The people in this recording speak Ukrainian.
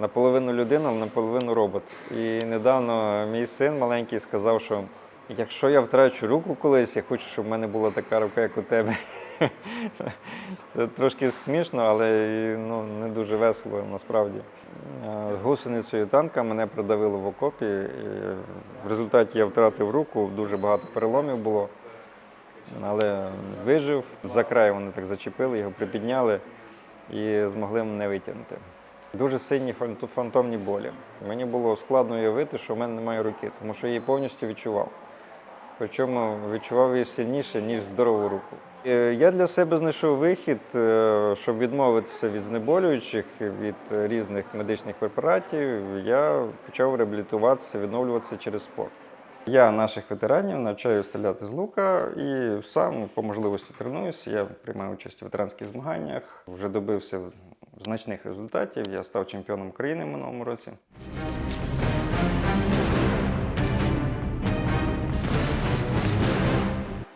наполовину людина, наполовину робот. І недавно мій син маленький сказав, що якщо я втрачу руку колись, я хочу, щоб в мене була така рука, як у тебе. Це трошки смішно, але ну, не дуже весело насправді. Е, Гусеницею танка мене придавило в окопі. І в результаті я втратив руку, дуже багато переломів було. Але вижив, за край вони так зачепили, його припідняли і змогли мене витягнути. Дуже сильні фан- фантомні болі. Мені було складно уявити, що в мене немає руки, тому що я її повністю відчував. Причому відчував її сильніше, ніж здорову руку. Е, Я для себе знайшов вихід, е, щоб відмовитися від знеболюючих, від різних медичних препаратів. Я почав реабілітуватися, відновлюватися через спорт. Я наших ветеранів навчаю стріляти з лука і сам по можливості тренуюся. Я приймаю участь у ветеранських змаганнях, вже добився значних результатів. Я став чемпіоном країни минулому році.